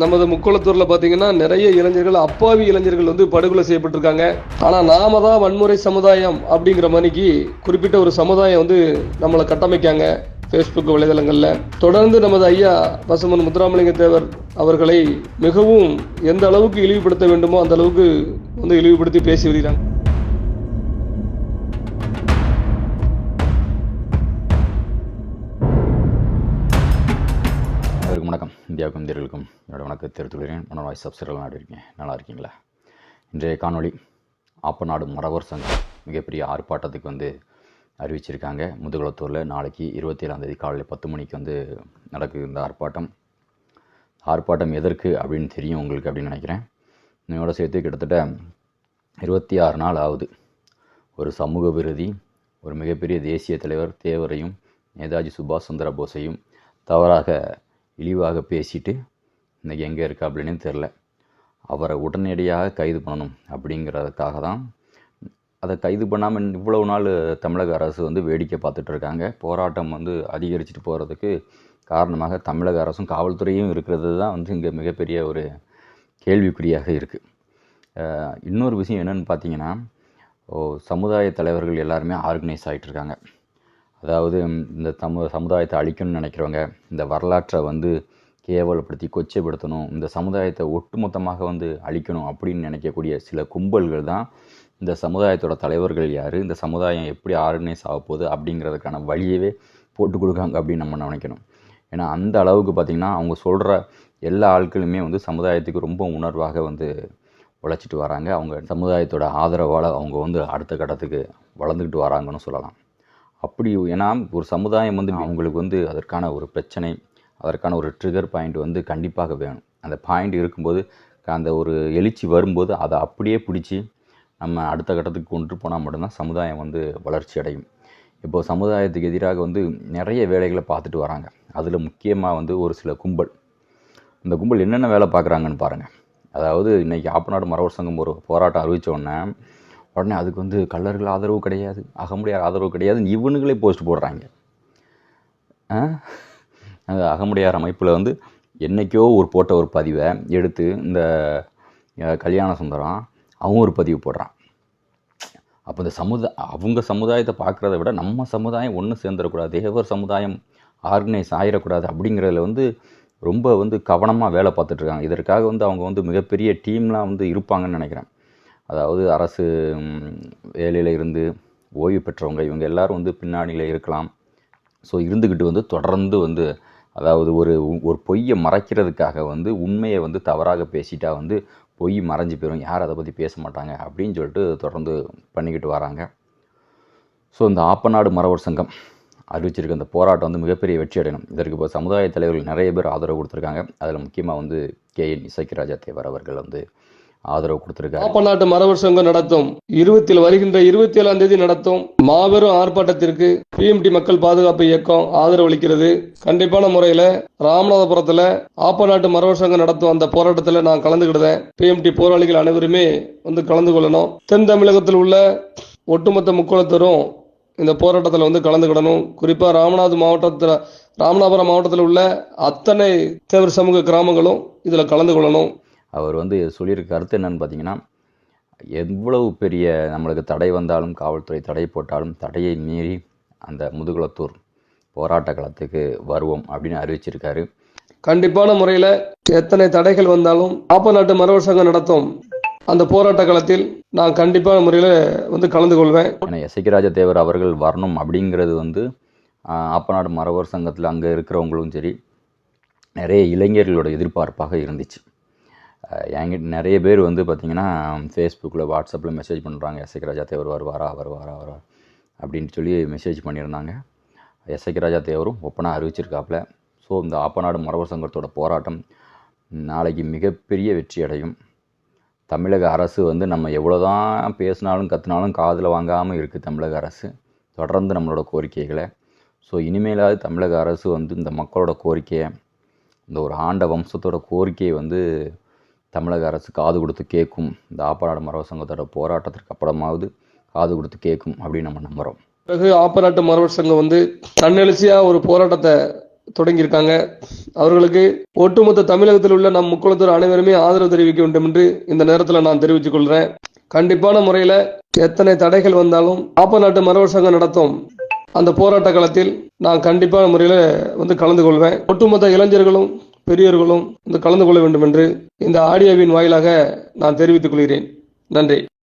நமது முக்குளத்தூர்ல பார்த்தீங்கன்னா நிறைய இளைஞர்கள் அப்பாவி இளைஞர்கள் வந்து படுகொலை செய்யப்பட்டிருக்காங்க. ஆனால் நாம தான் வன்முறை சமுதாயம் அப்படிங்கிற மணிக்கு குறிப்பிட்ட ஒரு சமுதாயம் வந்து நம்மளை கட்டமைக்காங்க ஃபேஸ்புக் வலைதளங்களில். தொடர்ந்து நமது ஐயா பசுமன் முத்துராமலிங்க தேவர் அவர்களை மிகவும் எந்த அளவுக்கு இழிவுபடுத்த வேண்டுமோ அந்த அளவுக்கு வந்து இழிவுபடுத்தி பேசி வருகிறாங்க. இந்தியாவுக்கும் இந்தியர்களுக்கும் என்னோட வணக்கத்தை தெரிவித்துள்ளேன் மன வாய்ஸ் சப்ஸ்கிரைப் நாடு இருக்கேன் நல்லா இருக்கீங்களா? இன்றைய காணொளி ஆப்பநாடு மரவர் சங்கம் மிகப்பெரிய ஆர்ப்பாட்டத்துக்கு வந்து அறிவிச்சிருக்காங்க. முதுகுளத்தூரில் நாளைக்கு இருபத்தி ஏழாந்தேதி காலையில் பத்து மணிக்கு வந்து நடக்குது இந்த ஆர்ப்பாட்டம். ஆர்ப்பாட்டம் எதற்கு அப்படின்னு தெரியும் உங்களுக்கு அப்படின்னு நினைக்கிறேன். என்னோட சேர்த்து கிட்டத்தட்ட இருபத்தி ஆறு நாள் ஆகுது. ஒரு சமூக விருதி ஒரு மிகப்பெரிய தேசிய தலைவர் தேவரையும் நேதாஜி சுபாஷ் சந்திர போஸையும் தவறாக இழிவாக பேசிட்டு இன்றைக்கி எங்கே இருக்கா அப்படின்னு தெரில அவரை உடனடியாக கைது பண்ணணும் அப்படிங்கிறதுக்காக தான் அதை கைது பண்ணாமல் இவ்வளவு நாள் தமிழக அரசு வந்து வேடிக்கை பார்த்துட்டு இருக்காங்க. போராட்டம் வந்து அதிகரிச்சுட்டு போகிறதுக்கு காரணமாக தமிழக அரசும் காவல்துறையும் இருக்கிறது தான் வந்து இங்கே மிகப்பெரிய ஒரு கேள்விக்குறியாக இருக்குது இன்னொரு விஷயம் என்னென்னு பார்த்தீங்கன்னா ஓ சமுதாய தலைவர்கள் எல்லாருமே ஆர்கனைஸ் ஆகிட்டு இருக்காங்க. அதாவது இந்த தமு சமுதாயத்தை அழிக்கணும்னு நினைக்கிறவங்க இந்த வரலாற்றை வந்து கேவலப்படுத்தி கொச்சைப்படுத்தணும் இந்த சமுதாயத்தை ஒட்டுமொத்தமாக வந்து அழிக்கணும் அப்படின்னு நினைக்கக்கூடிய சில கும்பல்கள் தான் இந்த சமுதாயத்தோட தலைவர்கள் யார் இந்த சமுதாயம் எப்படி ஆர்கனைஸ் ஆக போகுது அப்படிங்கிறதுக்கான வழியவே போட்டு கொடுக்காங்க அப்படின்னு நம்ம நினைக்கணும். ஏன்னா அந்த அளவுக்கு பார்த்திங்கன்னா அவங்க சொல்கிற எல்லா ஆட்களுமே வந்து சமுதாயத்துக்கு ரொம்ப உணர்வாக வந்து உழைச்சிட்டு வராங்க. அவங்க சமுதாயத்தோட ஆதரவால் அவங்க வந்து அடுத்த கட்டத்துக்கு வளர்ந்துக்கிட்டு வராங்கன்னு சொல்லலாம். அப்படி ஏன்னா ஒரு சமுதாயம் வந்து அவங்களுக்கு வந்து அதற்கான ஒரு பிரச்சனை அதற்கான ஒரு ட்ரிகர் பாயிண்ட் வந்து கண்டிப்பாக வேணும். அந்த பாயிண்ட் இருக்கும்போது அந்த ஒரு எழுச்சி வரும்போது அதை அப்படியே பிடிச்சி நம்ம அடுத்த கட்டத்துக்கு கொண்டு போனால் மட்டும்தான் சமுதாயம் வந்து வளர்ச்சி அடையும். இப்போது சமுதாயத்துக்கு எதிராக வந்து நிறைய வேலைகளை பார்த்துட்டு வராங்க. அதில் முக்கியமாக வந்து ஒரு சில கும்பல். இந்த கும்பல் என்னென்ன வேலை பார்க்குறாங்கன்னு பாருங்கள் அதாவது இன்றைக்கி ஆப்பநாடு மரவர் சங்கம் ஒரு போராட்டம் அறிவித்த உடனே அதுக்கு வந்து கல்லர்கள் ஆதரவு கிடையாது அகமுடையார் ஆதரவு கிடையாது இவனுங்களே போஸ்ட் போடுறாங்க. அந்த அகமுடையார் அமைப்பில் வந்து என்றைக்கோ ஒரு போட்ட ஒரு பதிவை எடுத்து இந்த கல்யாண சுந்தரம் அவன் ஒரு பதிவு போடுறான். அப்போ இந்த சமுதா அவங்க சமுதாயத்தை பார்க்குறத விட நம்ம சமுதாயம் ஒன்று சேர்ந்துடக்கூடாது தேவர் சமுதாயம் ஆர்கனைஸ் ஆகிடக்கூடாது அப்படிங்கிறதுல வந்து ரொம்ப வந்து கவனமாக வேலை பார்த்துட்ருக்காங்க இதற்காக வந்து அவங்க வந்து மிகப்பெரிய டீம்லாம் வந்து இருப்பாங்கன்னு நினைக்கிறேன். அதாவது அரசு வேலையில் இருந்து ஓய்வு பெற்றவங்க இவங்க எல்லாரும் வந்து பின்னாடியில் இருக்கலாம். ஸோ இருந்துக்கிட்டு வந்து தொடர்ந்து வந்து அதாவது ஒரு ஒரு பொய்யை மறைக்கிறதுக்காக வந்து உண்மையை வந்து தவறாக பேசிட்டா வந்து பொய் மறைஞ்சு போயிடும் யார் அதை பற்றி பேச மாட்டாங்க அப்படின்னு சொல்லிட்டு தொடர்ந்து பண்ணிக்கிட்டு வராங்க. ஸோ இந்த ஆப்பநாடு மரவர் சங்கம் அறிவிச்சிருக்க இந்த போராட்டம் வந்து மிகப்பெரிய வெற்றி அடையணும். இதற்கு இப்போ சமுதாய தலைவர்கள் நிறைய பேர் ஆதரவு கொடுத்துருக்காங்க. அதில் முக்கியமாக வந்து கே என் இசக்கிராஜா தேவர் அவர்கள் வந்து ஆதரவு கொடுத்துருக்காரு. பாப்பநாட்டு மரவர் சங்கம் நடத்தும். இருபத்தில் வருகின்ற இருபத்தி ஏழாம் தேதி நடத்தும். மாபெரும் ஆர்ப்பாட்டத்திற்கு பிஎம்டி மக்கள் பாதுகாப்பு இயக்கம் ஆதரவு அளிக்கிறது. கண்டிப்பான முறையில ராமநாதபுரத்துல ஆப்பநாட்டு மரவர் சங்கம் நடத்தும் அந்த போராட்டத்துல நான் கலந்துக்கிடுதேன் பிஎம்டி போராளிகள் அனைவருமே வந்து கலந்து கொள்ளணும். தென் தமிழகத்தில் உள்ள ஒட்டுமொத்த முக்கோணத்தரும் இந்த போராட்டத்தில் வந்து கலந்துக்கிடணும் குறிப்பா ராமநாத மாவட்டத்தில் ராமநாதபுரம் மாவட்டத்தில் உள்ள அத்தனை தேவர் சமூக கிராமங்களும் இதுல கலந்து கொள்ளணும். அவர் வந்து சொல்லியிருக்க கருத்து என்னன்னு பார்த்தீங்கன்னா எவ்வளவு பெரிய நம்மளுக்கு தடை வந்தாலும் காவல்துறை தடை போட்டாலும் தடையை மீறி அந்த முதுகுளத்தூர் போராட்ட களத்துக்கு வருவோம் அப்படின்னு அறிவிச்சிருக்காரு. கண்டிப்பான முறையில் எத்தனை தடைகள் வந்தாலும் ஆப்ப நாட்டு மரவர் சங்கம் நடத்தும் அந்த போராட்ட களத்தில் நான் கண்டிப்பான முறையில் வந்து கலந்து கொள்வேன். எசக்கிராஜ தேவர் அவர்கள் வரணும் அப்படிங்கிறது வந்து ஆப்பநாடு மரவர் சங்கத்தில் அங்கே இருக்கிறவங்களும் சரி நிறைய இளைஞர்களோட எதிர்பார்ப்பாக இருந்துச்சு. என்கிட்ட நிறைய பேர் வந்து பார்த்திங்கன்னா ஃபேஸ்புக்கில் வாட்ஸ்அப்பில் மெசேஜ் பண்ணுறாங்க எசக்கிராஜா தேவர் வருவாரா? வருவாரா வருவா அப்படின்னு சொல்லி மெசேஜ் பண்ணியிருந்தாங்க. எசக்கிராஜா தேவரும் ஒப்பனாக அறிவிச்சிருக்காப்புல. ஸோ இந்த ஆப்பநாடு மரவர் சங்கத்தோட போராட்டம் நாளைக்கு மிகப்பெரிய வெற்றி அடையும். தமிழக அரசு வந்து நம்ம எவ்வளோ தான் பேசினாலும் கத்தினாலும் காதில் வாங்காமல் இருக்குது தமிழக அரசு. தொடர்ந்து நம்மளோட கோரிக்கைகளை. ஸோ இனிமேலாவது தமிழக அரசு வந்து இந்த மக்களோட கோரிக்கையை இந்த ஒரு ஆண்ட வம்சத்தோட கோரிக்கையை வந்து தமிழக அரசு காது கொடுத்து கேட்கும் இந்த ஆப்பநாடு மரவ சங்கத்தோட போராட்டத்திற்கு அப்புறமாவது காது கொடுத்து கேட்கும் அப்படின்னு நம்ம நம்புகிறோம் பிறகு ஆப்பநாட்டு மரவர் சங்கம் வந்து தன்னெழுச்சியா ஒரு போராட்டத்தை தொடங்கியிருக்காங்க. அவர்களுக்கு ஒட்டுமொத்த தமிழகத்தில் உள்ள நம் முக்குளத்தூர் அனைவருமே ஆதரவு தெரிவிக்க வேண்டும் என்று இந்த நேரத்தில் நான் தெரிவித்துக் கொள்கிறேன் கண்டிப்பான முறையில் எத்தனை தடைகள் வந்தாலும் ஆப்ப நாட்டு மரவர் சங்கம் நடத்தும் அந்த போராட்ட களத்தில் நான் கண்டிப்பான முறையில் வந்து கலந்து கொள்வேன். ஒட்டுமொத்த இளைஞர்களும் பெரியவர்களும் இந்த கலந்து கொள்ள வேண்டும் என்று இந்த ஆடியோவின் வாயிலாக நான் தெரிவித்துக் கொள்கிறேன். நன்றி.